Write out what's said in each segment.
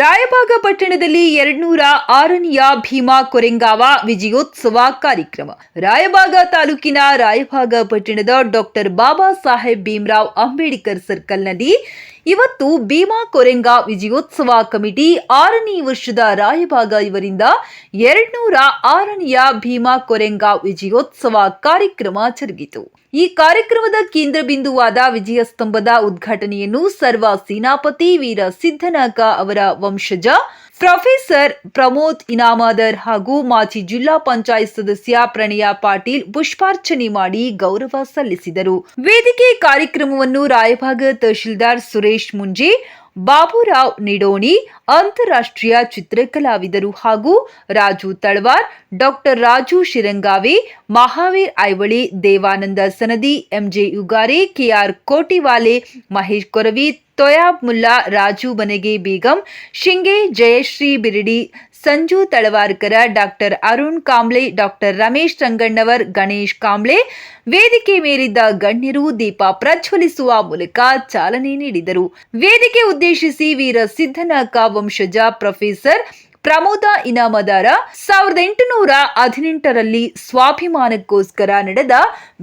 ರಾಯಬಾಗ ಪಟ್ಟಣದಲ್ಲಿ ಎರಡ್ನೂರ ಆರನೆಯ ಭೀಮಾ ಕೊರೆಂಗಾವ ವಿಜಯೋತ್ಸವ ಕಾರ್ಯಕ್ರಮ. ರಾಯಭಾಗ ತಾಲೂಕಿನ ರಾಯಭಾಗ ಪಟ್ಟಣದ ಡಾಕ್ಟರ್ ಬಾಬಾ ಸಾಹೇಬ್ ಭೀಮರಾವ್ ಅಂಬೇಡ್ಕರ್ ಸರ್ಕಲ್ನಲ್ಲಿ ಇವತ್ತು ಭೀಮಾ ಕೊರೆಂಗಾ ವಿಜಯೋತ್ಸವ ಕಮಿಟಿ ಆರನೇ ವರ್ಷದ ರಾಯಭಾಗ ಇವರಿಂದ ಎರಡ್ನೂರ ಆರನೆಯ ಭೀಮಾ ಕೊರೆಂಗಾ ವಿಜಯೋತ್ಸವ ಕಾರ್ಯಕ್ರಮ ಜರುಗಿತು. ಈ ಕಾರ್ಯಕ್ರಮದ ಕೇಂದ್ರ ಬಿಂದುವಾದ ವಿಜಯ ಸ್ತಂಭದ ಉದ್ಘಾಟನೆಯನ್ನು ಸರ್ವ ಸೇನಾಪತಿ ವೀರ ಸಿದ್ದನಾಗ ಅವರ ವಂಶಜ ಪ್ರೊಫೆಸರ್ ಪ್ರಮೋದ್ ಇನಾಮದರ್ ಹಾಗೂ ಮಾಜಿ ಜಿಲ್ಲಾ ಪಂಚಾಯತ್ ಸದಸ್ಯ ಪ್ರಣಯ ಪಾಟೀಲ್ ಪುಷ್ಪಾರ್ಚನೆ ಮಾಡಿ ಗೌರವ ಸಲ್ಲಿಸಿದರು. ವೇದಿಕೆ ಕಾರ್ಯಕ್ರಮವನ್ನು ರಾಯಭಾಗ ತಹಶೀಲ್ದಾರ್ ಸುರೇಶ್ ಮುಂಜೆ ಬಾಬುರಾವ್ ನಿಡೋಣಿ, ಅಂತಾರಾಷ್ಟ್ರೀಯ ಚಿತ್ರಕಲಾವಿದರು ಹಾಗೂ Raju Talwar, doctor Raju Shirangavi, Mahaveer Aivali Devananda Sanadi, M J Yugare, K R Kotiwale, Mahesh Koravi, Toyab Mulla, Raju Banege Begum, Shinge Jayashree Biridi Sanju ತಳವಾರ್ಕರ doctor Arun Kamble, doctor Ramesh Ranganavar, Ganesh Kamble ವೇದಿಕೆ ಮೇಲಿದ್ದ ಗಣ್ಯರು ದೀಪ ಪ್ರಜ್ವಲಿಸುವ ಮೂಲಕ ಚಾಲನೆ ನೀಡಿದರು. ವೇದಿಕೆ ಉದ್ದೇಶಿಸಿ ವೀರ ಸಿದ್ದನ ವಂಶಜ ಪ್ರೊಫೆಸರ್ ಪ್ರಮೋದ ಇನಾಮದಾರ ಸಾವಿರದ ಎಂಟುನೂರ ಹದಿನೆಂಟರಲ್ಲಿ ಸ್ವಾಭಿಮಾನಕ್ಕೋಸ್ಕರ ನಡೆದ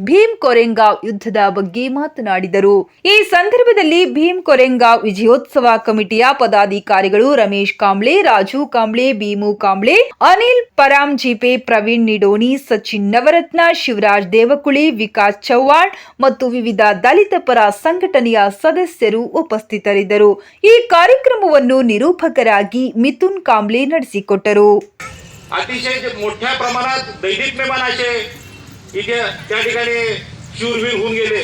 ಭೀಮ್ ಕೊರೆಂಗಾವ್ ಯುದ್ಧದ ಬಗ್ಗೆ ಮಾತನಾಡಿದರು. ಈ ಸಂದರ್ಭದಲ್ಲಿ ಭೀಮ್ ಕೊರೆಂಗಾವ್ ವಿಜಯೋತ್ಸವ ಕಮಿಟಿಯ ಪದಾಧಿಕಾರಿಗಳು ರಮೇಶ್ ಕಾಂಬ್ಳೆ, ರಾಜು ಕಾಂಬ್ಳೆ, ಭೀಮು ಕಾಂಬ್ಳೆ, ಅನಿಲ್ ಪರಾಂಜಿಪೆ ಪ್ರವೀಣ್ ನಿಡೋಣಿ, ಸಚಿನ್ ನವರತ್ನ, ಶಿವರಾಜ್ ದೇವಕುಳಿ, ವಿಕಾಸ್ ಚೌಹಾಣ್ ಮತ್ತು ವಿವಿಧ ದಲಿತ ಪರ ಸಂಘಟನೆಯ ಸದಸ್ಯರು ಉಪಸ್ಥಿತರಿದ್ದರು. ಈ ಕಾರ್ಯಕ್ರಮವನ್ನು ನಿರೂಪಕರಾಗಿ ಮಿಥುನ್ ಕಾಂಬ್ಳೆ ನಡೆಸಿಕೊಟ್ಟರು अतिशय जे मोठ्या प्रमाणात दैनिकमेमान असे इथे त्या ठिकाणी शूरवीर होऊन गेले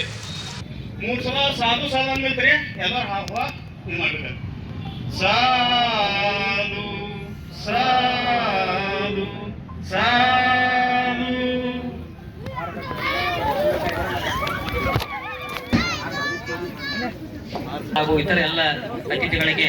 ಮೂರ್ ಸಲ ಸಾಧು ಸಾಧು ಅಂದ್ಮೇಲ್ರಿ ಎಲ್ಲಾರು ಹಾವ ಇದು ಮಾಡ್ಬೇಕು ಸಾಧು ಸಾಧು ಸಾಧು ಹಾಗೂ ಇತರ ಎಲ್ಲ ಅತಿಥಿಗಳಿಗೆ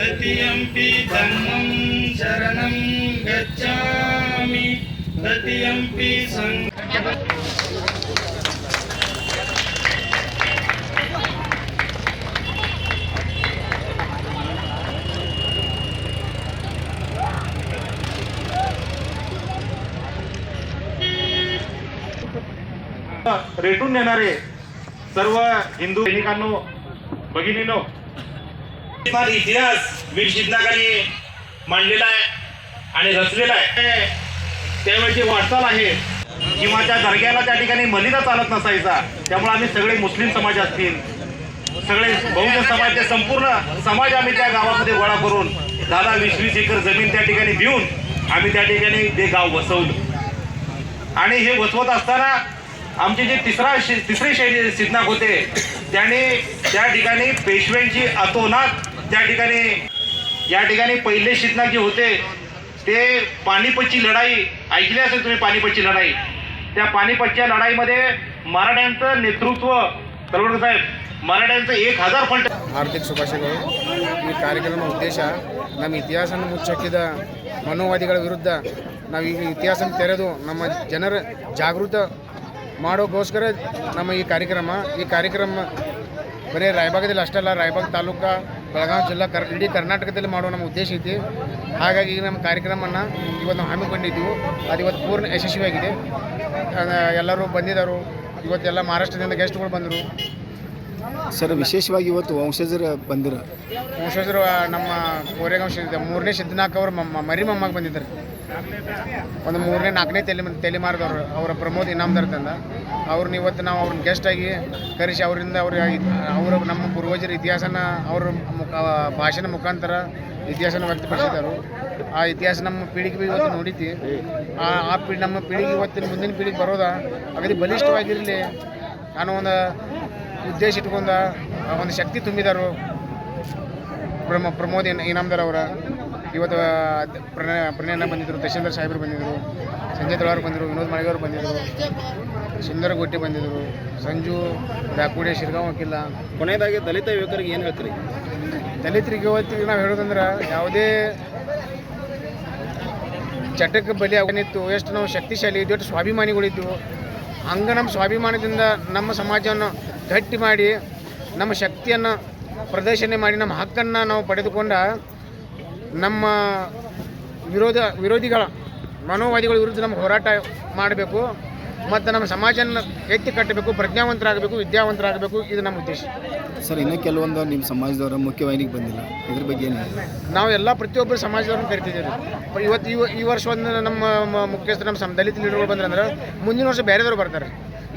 tatiyampi dhammam nari, gacchami tatiyampi ini रेटून begini सर्व फार इतिहास वीर शिवनाकांनी मांडलेला आहे आणि रचलेला आहे. त्यावेळची वाटचाल आहे किंवा त्या दर्ग्याला त्या ठिकाणी मलिदा चालत नसायचा त्यामुळे आम्ही सगळे मुस्लिम समाज असतील सगळे बहुजन समाजचे संपूर्ण समाज आम्ही त्या गावामध्ये गोळा करून दहा दहा वीस वीस एकर जमीन त्या ठिकाणी देऊन आम्ही त्या ठिकाणी ते गाव वसवलं आणि हे वसवत असताना आमचे जे तिसरा तिसरी शैली सिद्धनाक होते त्याने त्या ठिकाणी पेशव्यांची अतोनात त्या ठिकाणी या ठिकाणी पहिले शिदनाक जे होते. ते पानिपतची लढाई ऐकली असेल तुम्ही पानिपतची लढाई? त्या पानिपतच्या लढाईमध्ये मराठ्यांचं नेतृत्व तलवडकर साहेब मराठ्यांचं एक हजार फंट हार्दिक శుభాషయలు मी कार्यक्रम ಉದ್ದೇಶ ನಮ್ಮ इतिहास ಮುಚ್ಚಾಕಿದ ಮನೋವಾದಿಗಳ ವಿರುದ್ಧ ನಾವು ಈ ಇತಿಹಾಸವನ್ನು ತೆರೆದು ನಮ್ಮ ಜನರ ಜಾಗೃತ ಮಾಡೋಕ್ಕೋಸ್ಕರ ನಮ್ಮ ಈ ಕಾರ್ಯಕ್ರಮ ಈ ಕಾರ್ಯಕ್ರಮ ಬರೀ ರಾಯಬಾಗದಲ್ಲಿ ಅಲ್ಲ, ರಾಯಬಾಗ ತಾಲೂಕು, ಬೆಳಗಾವಿ ಜಿಲ್ಲಾ ಕರ್, ಇಡೀ ಕರ್ನಾಟಕದಲ್ಲಿ ಮಾಡೋ ನಮ್ಮ ಉದ್ದೇಶ ಐತಿ. ಹಾಗಾಗಿ ನಮ್ಮ ಕಾರ್ಯಕ್ರಮವನ್ನು ಇವತ್ತು ನಾವು ಹಮ್ಮಿಕೊಂಡಿದ್ದೀವಿ. ಅದು ಇವತ್ತು ಪೂರ್ಣ ಯಶಸ್ವಿಯಾಗಿದೆ. ಎಲ್ಲರೂ ಬಂದಿದ್ದರು. ಇವತ್ತೆಲ್ಲ ಮಹಾರಾಷ್ಟ್ರದಿಂದ ಗೆಸ್ಟ್ಗಳು ಬಂದರು. ಸರ್, ವಿಶೇಷವಾಗಿ ಇವತ್ತು ವಂಶಜರು ಬಂದಿರ? ವಂಶಜರು ನಮ್ಮ ಕೋರೆಗಾಂವ್ ಮೂರನೇ ಸಿದ್ದನಾಕ್ ಅವರು ಮಮ್ಮ ಮರಿ ಮೊಮ್ಮಗೆ ಬಂದಿದ್ದಾರೆ. ಒಂದು ಮೂರನೇ, ನಾಲ್ಕನೇ ತಲೆ ತಲೆಮಾರದವರು ಅವರ ಪ್ರಮೋದ್ ಇನಾಮದಾರ್ ತಂದ. ಅವ್ರನ್ನ ಇವತ್ತು ನಾವು ಅವ್ರನ್ನ ಗೆಸ್ಟ್ ಆಗಿ ಕರೆಸಿ ಅವರಿಂದ ಅವ್ರ ಅವರ ನಮ್ಮ ಪೂರ್ವಜರ ಇತಿಹಾಸನ, ಅವ್ರ ಮುಖ ಭಾಷೆನ ಮುಖಾಂತರ ಇತಿಹಾಸನ ವ್ಯಕ್ತಪಡಿಸಿದರು. ಆ ಇತಿಹಾಸ ನಮ್ಮ ಪೀಳಿಗೆ ಇವತ್ತು ನೋಡಿತಿ ಆ ಆ ಪೀಳಿ ನಮ್ಮ ಪೀಳಿಗೆ ಇವತ್ತಿನ ಮುಂದಿನ ಪೀಳಿಗೆ ಬರೋದ ಅಗದಿ ಬಲಿಷ್ಠವಾಗಿರಲಿ. ನಾನು ಒಂದು ಉದ್ದೇಶ ಇಟ್ಕೊಂಡ ಒಂದು ಶಕ್ತಿ ತುಂಬಿದರು. ಪ್ರಮ ಪ್ರಮೋದ್ ಇನಾಮದಾರ್ ಅವರ. ಇವತ್ತು ಪ್ರಣಯ ಪ್ರಣಯನ ಬಂದಿದ್ದರು ದಶೇಂದ್ರ ಸಾಹೇಬರು ಬಂದಿದ್ದರು ಸಂಜಯ್ ತೊಳವರು ಬಂದರು ವಿನೋದ್ ಮಾಳಿಗೆ ಅವರು ಬಂದಿದ್ದರು ಸುಂದರ ಗೊಟ್ಟಿ ಬಂದಿದ್ದರು ಸಂಜು ದಾಕುಡೆ ಶಿರ್ಗಾಂವ್ ವಕೀಲ ಕೊನೆಯದಾಗಿ ದಲಿತ ಯುವಕರಿಗೆ ಏನು ಹೇಳ್ತೀರಿ? ದಲಿತರಿಗೆ ಇವತ್ತಿಗೆ ನಾವು ಹೇಳೋದಂದ್ರೆ ಯಾವುದೇ ಚಟಕ್ಕೆ ಬಲಿ ಆಗನಿತ್ತು ಎಷ್ಟು ನಾವು ಶಕ್ತಿಶಾಲಿ ಇದ್ದು ಎಷ್ಟು ಸ್ವಾಭಿಮಾನಿಗಳಿದ್ವು ಹಂಗೆ ನಮ್ಮ ಸ್ವಾಭಿಮಾನದಿಂದ ನಮ್ಮ ಸಮಾಜವನ್ನು ಗಟ್ಟಿ ಮಾಡಿ, ನಮ್ಮ ಶಕ್ತಿಯನ್ನು ಪ್ರದರ್ಶನೆ ಮಾಡಿ, ನಮ್ಮ ಹಕ್ಕನ್ನು ನಾವು ಪಡೆದುಕೊಂಡ ನಮ್ಮ ವಿರೋಧ, ವಿರೋಧಿಗಳ, ಮನೋವಾದಿಗಳ ವಿರುದ್ಧ ನಮ್ಮ ಹೋರಾಟ ಮಾಡಬೇಕು. ಮತ್ತು ನಮ್ಮ ಸಮಾಜನ ಎತ್ತಿ ಕಟ್ಟಬೇಕು ಪ್ರಜ್ಞಾವಂತರಾಗಬೇಕು ವಿದ್ಯಾವಂತರಾಗಬೇಕು ಇದು ನಮ್ಮ ಉದ್ದೇಶ. ಸರ್ ಇನ್ನು ಕೆಲವೊಂದು ನಿಮ್ಮ ಸಮಾಜದವರ ಮುಖ್ಯವಾಹಿನಿಗೆ ಬಂದಿಲ್ಲ. ಇದ್ರ ಬಗ್ಗೆ ಏನು ನಾವು ಎಲ್ಲ ಪ್ರತಿಯೊಬ್ಬರು ಸಮಾಜದವ್ರನ್ನ ಕರಿತಿದ್ದೀವಿ ಇವತ್ತು ಈ ಈ ವರ್ಷ ಒಂದು ನಮ್ಮ ಮುಖ್ಯಸ್ಥ ಮುಖ್ಯಸ್ಥರು ನಮ್ಮ ಸಮ ದಲಿತ ಲೀಡರ್ಗಳು ಬಂದ್ರಂದ್ರೆ ಮುಂದಿನ ವರ್ಷ ಬೇರೆದವ್ರು ಬರ್ತಾರೆ.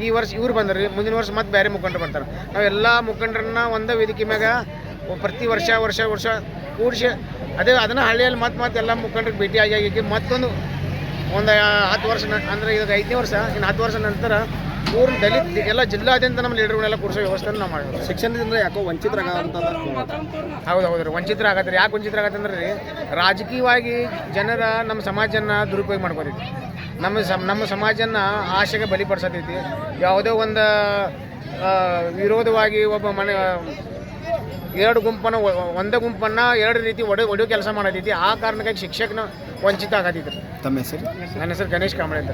ಈ ವರ್ಷ ಇವ್ರು ಬಂದ್ರಿ ಮುಂದಿನ ವರ್ಷ ಮತ್ತೆ ಬೇರೆ ಮುಖಂಡರು ಬರ್ತಾರೆ. ನಾವೆಲ್ಲ ಎಲ್ಲ ಮುಖಂಡರನ್ನ ಒಂದೇ ವೇದಿಕೆ ಮ್ಯಾಗ ಪ್ರತಿ ವರ್ಷ ವರ್ಷ ವರ್ಷ ಕೂಡಿಸಿ ಅದೇ ಅದನ್ನು ಹಳ್ಳಿಯಲ್ಲಿ ಮತ್ತೆ ಮತ್ತೆ ಎಲ್ಲ ಮುಖಂಡರಿಗೆ ಭೇಟಿ ಆಗಿ ಮತ್ತೊಂದು ಒಂದು ಹತ್ತು ವರ್ಷ ಅಂದರೆ ಇವಾಗ ಐದನೇ ವರ್ಷ ಇನ್ನು ಹತ್ತು ವರ್ಷ ನಂತರ ಪೂರ್ಣ ದಲಿತ ಎಲ್ಲ ಜಿಲ್ಲಾದ್ಯಂತ ನಮ್ಮ ಲೀಡರ್ಗಳೆಲ್ಲ ಕೂರಿಸೋ ವ್ಯವಸ್ಥೆನ ನಾವು ಮಾಡಿದ್ವಿ ಶಿಕ್ಷಣದಿಂದ ಯಾಕೋ ವಂಚಿತರಾಗಂತ ಹೌದು ಹೌದು ರೀ ವಂಚಿತರ ಆಗತ್ತೆ ಯಾಕೆ ವಂಚಿತರ ಆಗತ್ತೆ ಅಂದ್ರೆ ರೀ ರಾಜಕೀಯವಾಗಿ ಜನರ ನಮ್ಮ ಸಮಾಜನ ದುರುಪಯೋಗ ಮಾಡ್ಕೋತೈತಿ. ನಮ್ಮ ಸಮ ನಮ್ಮ ಸಮಾಜನ ಆಶೆಗೆ ಬಲಿಪಡಿಸತೈತಿ. ಯಾವುದೋ ಒಂದು ವಿರೋಧವಾಗಿ ಒಬ್ಬ ಮನೆ ಎರಡು ಗುಂಪನ್ನು ಒಂದೇ ಗುಂಪನ್ನು ಎರಡು ರೀತಿ ಒಡೆ ಒಡೆಯೋ ಕೆಲಸ ಮಾಡತೈತಿ. ಆ ಕಾರಣಕ್ಕಾಗಿ ಶಿಕ್ಷಕನ ವಂಚಿತ ಆಗತ್ತಿದ್ರು ತಮ್ಮ ಹೆಸರು? ನನ್ನ ಹೆಸರು ಗಣೇಶ್ ಕಾಮಳೆ ಅಂತ